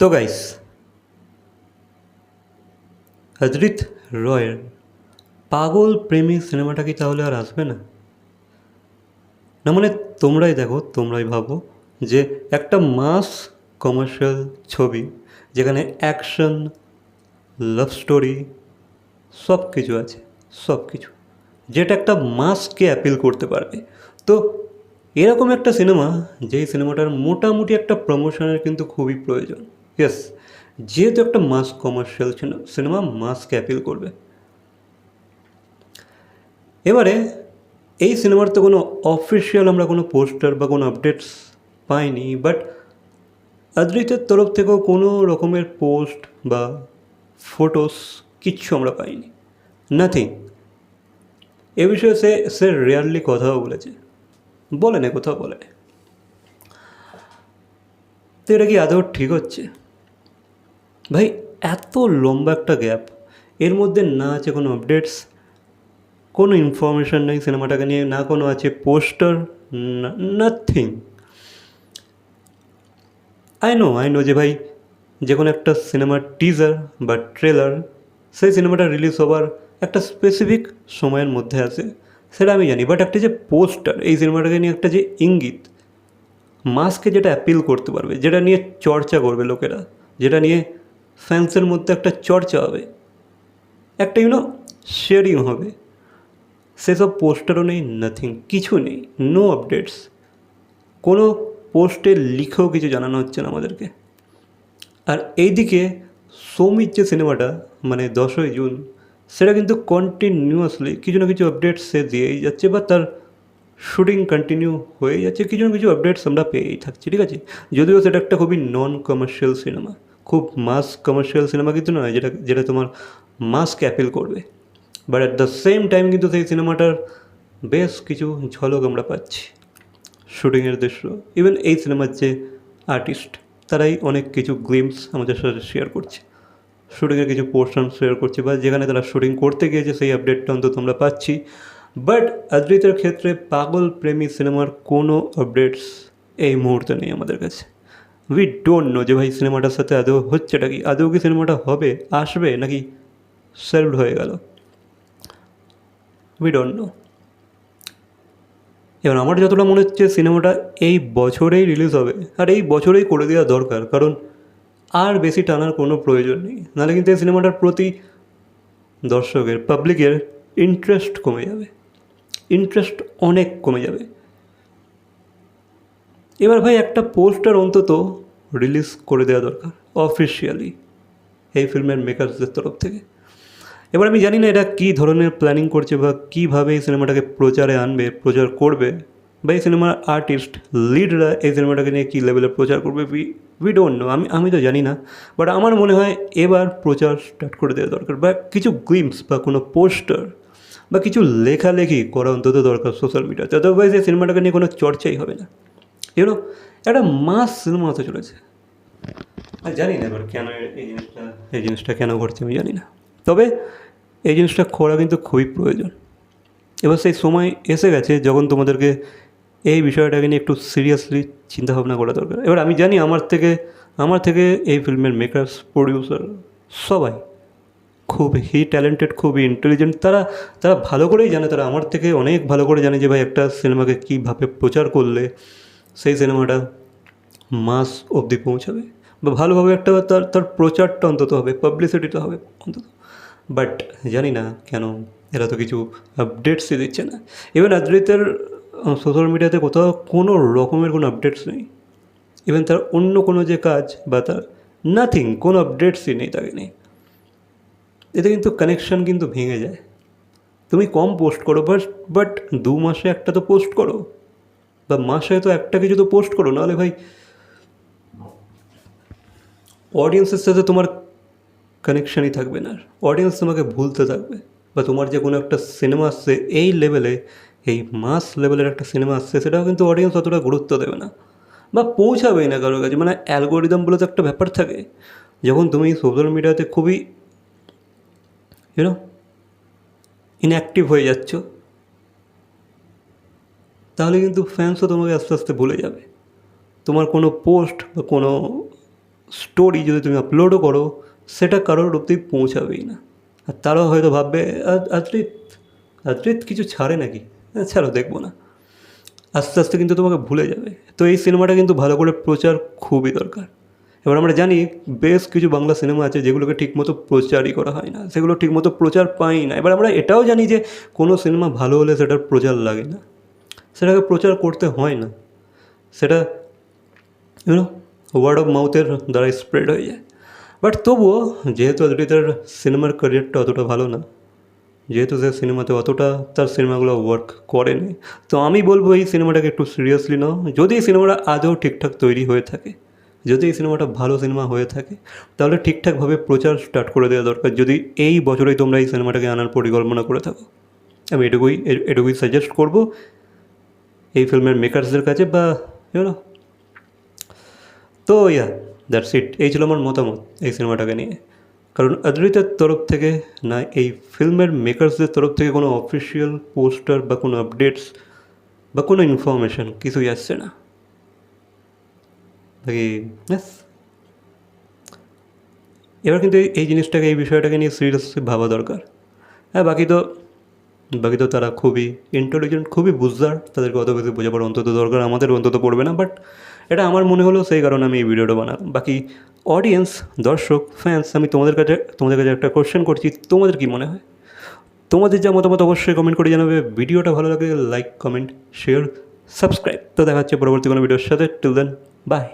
তো গাইস হজরিত রয়ের পাগল প্রেমী সিনেমাটা কি তাহলে আর আসবে না? না মানে তোমরাই দেখো, তোমরাই ভাবো যে একটা মাস কমার্শিয়াল ছবি যেখানে অ্যাকশন লাভ স্টোরি সব কিছু আছে সব কিছু যেটা একটা মাসকে অ্যাপিল করতে পারবে। তো এরকম একটা সিনেমা, যেই সিনেমাটার মোটামুটি একটা প্রমোশনের কিন্তু খুবই প্রয়োজন। ইয়েস যেহেতু একটা মাস কমার্শিয়াল সিনেমা মাসকে অ্যাপিল করবে। এবারে এই সিনেমার তো কোনো অফিসিয়াল আমরা কোনো পোস্টার বা কোনো আপডেটস পাইনি বাট আদ্রিতের তরফ থেকেও কোনো রকমের পোস্ট বা ফটোস কিচ্ছু আমরা পাইনি। নাথিং এ বিষয়ে সে সে রেয়ারলি কথাও বলেছে। বলে না, কোথাও বলে তো এটা কি আদৌ ঠিক হচ্ছে? ভাই, এত লম্বা একটা গ্যাপ। এর মধ্যে না আছে কোনো আপডেটস কোনো ইনফরমেশান নেই সিনেমাটাকে নিয়ে, না কোনো আছে poster nothing I know I know যে ভাই, যে কোনো একটা সিনেমার টিজার বা ট্রেলার সেই সিনেমাটা রিলিজ হবার একটা স্পেসিফিক সময়ের মধ্যে আছে, সেটা আমি জানি। বাট একটা যে পোস্টার এই সিনেমাটাকে নিয়ে একটা যে ইঙ্গিত মাসকে যেটা অ্যাপিল করতে পারবে, যেটা নিয়ে চর্চা করবে লোকেরা, যেটা নিয়ে ফ্যান্সের মধ্যে একটা চর্চা হবে। একটা ইউনো শেয়ারিং হবে। সেসব পোস্টারও নেই নাথিং কিছু নেই নো আপডেটস কোনো পোস্টে লিখেও কিছু জানানো হচ্ছে না আমাদেরকে। আর এইদিকে সৌমির যে সিনেমাটা মানে দশই জুন, সেটা কিন্তু কন্টিনিউয়াসলি কিছু না কিছু আপডেটস সে দিয়েই যাচ্ছে, বা তার শুটিং কন্টিনিউ হয়ে যাচ্ছে, কিছু না কিছু আপডেটস আমরা পেয়েই থাকছি, ঠিক আছে? যদিও সেটা একটা খুবই নন কমার্শিয়াল সিনেমা খুব মাস কমার্শিয়াল সিনেমা কিন্তু নয়, যেটা যেটা তোমার মাসকে অ্যাপিল করবে। But at the same time কিন্তু সেই সিনেমাটার বেশ কিছু ঝলক আমরা পাচ্ছি। শুটিংয়ের দৃশ্য ইভেন এই সিনেমার যে আর্টিস্ট তারাই অনেক কিছু গ্লিমস আমাদের সাথে শেয়ার করছে। শুটিংয়ের কিছু পোর্শন শেয়ার করছে বা যেখানে তারা শুটিং করতে গিয়েছে, সেই আপডেটটা অন্তত আমরা পাচ্ছি। বাট আদ্রিতের ক্ষেত্রে পাগল প্রেমী সিনেমার কোনো আপডেটস এই মুহূর্তে নেই আমাদের কাছে। উই ডোন্ট নো যে ভাই সিনেমাটার সাথে আদৌ হচ্ছেটা কি? আদৌ কি সিনেমাটা হবে? আসবে নাকি সেলড হয়ে গেল? উই ডোন্ট নো এবার আমার যতটা মনে হচ্ছে সিনেমাটা এই বছরেই রিলিজ হবে। আর এই বছরেই করে দেওয়া দরকার, কারণ আর বেশি টানার কোনো প্রয়োজন নেই। নাহলে কিন্তু এই সিনেমাটার প্রতি দর্শকের পাবলিকের ইন্টারেস্ট কমে যাবে। ইন্টারেস্ট অনেক কমে যাবে। এবার ভাই একটা পোস্টার অন্তত রিলিজ করে দেওয়া দরকার অফিসিয়ালি এই ফিল্মের মেকার্সদের তরফ থেকে। এবার আমি জানি না এটা কী ধরনের প্ল্যানিং করছে বা কীভাবে এই সিনেমাটাকে প্রচারে আনবে, প্রচার করবে, বা এই সিনেমার আর্টিস্ট লিডরা এই সিনেমাটাকে নিয়ে কী লেভেলে প্রচার করবে উই উই ডোন্ট নো আমি আমি তো জানি না বাট আমার মনে হয় এবার প্রচার স্টার্ট করে দেওয়া দরকার, বা কিছু গ্লিমস বা কোনো পোস্টার বা কিছু লেখালেখি করা অন্তত দরকার সোশ্যাল মিডিয়াতে আদারওয়াইজ এই সিনেমাটাকে নিয়ে কোনো চর্চাই হবে না। ইউনো একটা মাস সিনেমা হতে চলেছে। আর জানি না এবার কেন এই জিনিসটা। এই জিনিসটা কেন ঘটছে আমি জানি না। তবে এই জিনিসটা করা কিন্তু খুবই প্রয়োজন। এবার সেই সময় এসে গেছে যখন তোমাদেরকে এই বিষয়টাকে নিয়ে একটু সিরিয়াসলি চিন্তাভাবনা করা দরকার। এবার আমি জানি আমার থেকে আমার থেকে এই ফিল্মের মেকার্স প্রডিউসার সবাই খুবই ট্যালেন্টেড খুবই ইন্টেলিজেন্ট তারা তারা ভালো করেই জানে তারা আমার থেকে অনেক ভালো করে জানে যে ভাই একটা সিনেমাকে কীভাবে প্রচার করলে সেই সিনেমাটা মাস অবধি পৌঁছাবে বা ভালোভাবে একটা তার তার প্রচারটা অন্তত হবে পাবলিসিটিটা হবে অন্তত। বাট জানি না কেন এরা তো কিছু আপডেটসই দিচ্ছে না। ইভেন আদ্রিতের সোশ্যাল মিডিয়াতে কোথাও কোনো রকমের কোনো আপডেটস নেই। ইভেন তার অন্য কোনো যে কাজ বা তার নাথিং কোনো আপডেটসই নেই তাকে নেই এতে কিন্তু কানেকশান কিন্তু ভেঙে যায়। তুমি কম পোস্ট করো বাট বাট দু মাসে একটা তো পোস্ট করো। বা মাসে তো একটা কিছু তো পোস্ট করো, নাহলে ভাই অডিয়েন্সের সাথে তোমার কানেকশানই থাকবে না। অডিয়েন্স তোমাকে ভুলতে থাকবে। বা তোমার যে কোনো একটা সিনেমা আসছে, এই লেভেলে এই মাস লেভেলের একটা সিনেমা আসছে, সেটাও কিন্তু অডিয়েন্স অতটা গুরুত্ব দেবে না। বা পৌঁছাবেই না কারোর কাছে। মানে অ্যালগোরিদম বলে তো একটা ব্যাপার থাকে। যখন তুমি সোশ্যাল মিডিয়াতে খুবই ইউনো ইনঅ্যাক্টিভ হয়ে যাচ্ছ, তাহলে কিন্তু ফ্যান্সও তোমাকে আস্তে আস্তে ভুলে যাবে। তোমার কোনো পোস্ট বা কোনো স্টোরি যদি তুমি আপলোডও করো সেটা কারোর অব্দি পৌঁছাবেই না। আর তারাও হয়তো ভাববে "আদ- আদ্রিত আদ্রিত কিছু ছাড়ে নাকি? "হ্যাঁ, ছাড়ো দেখব না। আস্তে আস্তে কিন্তু তোমাকে ভুলে যাবে। তো এই সিনেমাটা কিন্তু ভালো করে প্রচার খুবই দরকার। এবার আমরা জানি বেশ কিছু বাংলা সিনেমা আছে যেগুলোকে ঠিকমতো প্রচারই করা হয় না। সেগুলো ঠিকমতো প্রচার পাই না। এবার আমরা এটাও জানি যে কোনো সিনেমা ভালো হলে সেটার প্রচার লাগে না। সেটাকে প্রচার করতে হয় না। সেটা ওয়ার্ড অফ মাউথের দ্বারা স্প্রেড হয়ে যায়। বাট তবুও যেহেতু অদ্রিতের সিনেমার ক্যারিয়ারটা অতটা ভালো না, যেহেতু সে সিনেমাতে অতটা তার সিনেমাগুলো ওয়ার্ক করেনি, তো আমি বলব এই সিনেমাটাকে একটু সিরিয়াসলি নাও। যদি এই সিনেমাটা আদৌ ঠিকঠাক তৈরি হয়ে থাকে, যদি এই সিনেমাটা ভালো সিনেমা হয়ে থাকে, তাহলে ঠিকঠাকভাবে প্রচার স্টার্ট করে দেওয়া দরকার। যদি এই বছরেই তোমরা এই সিনেমাটাকে আনার পরিকল্পনা করে থাকো, আমি এটুকুই এটুকুই সাজেস্ট করব। এই ফিল্মের মেকার্সদের কাছে বা তো ইয়া দ্যাটস ইট এই ছিল আমার মতামত এই সিনেমাটাকে নিয়ে। কারণ অদ্রিতের তরফ থেকে না, এই ফিল্মের মেকার্সদের তরফ থেকে কোনো অফিসিয়াল পোস্টার বা কোনো আপডেটস বা কোনো ইনফরমেশন কিছুই আসছে না। বাকি ব্যাস এবার কিন্তু এই জিনিসটাকে, এই বিষয়টাকে নিয়ে সিরিয়াসলি ভাবা দরকার। হ্যাঁ বাকি তো বাকি তো তারা খুবই ইন্টেলিজেন্ট খুবই বুঝদার। তাদেরকে অত বেশি বোঝাবার অন্তত দরকার আমাদের অন্তত পড়বে না বাট এটা আমার মনে হলো, সেই কারণে আমি এই ভিডিওটা বানালাম। বাকি অডিয়েন্স দর্শক ফ্যান্স আমি তোমাদের কাছে তোমাদের কাছে একটা কোশ্চেন করছি, তোমাদের কি মনে হয়? তোমাদের যা মতামত অবশ্যই কমেন্ট করে জানাবে। ভিডিওটা ভালো লাগে লাইক কমেন্ট শেয়ার সাবস্ক্রাইব তো দেখা হচ্ছে পরবর্তী কোনো ভিডিওর সাথে। Till then by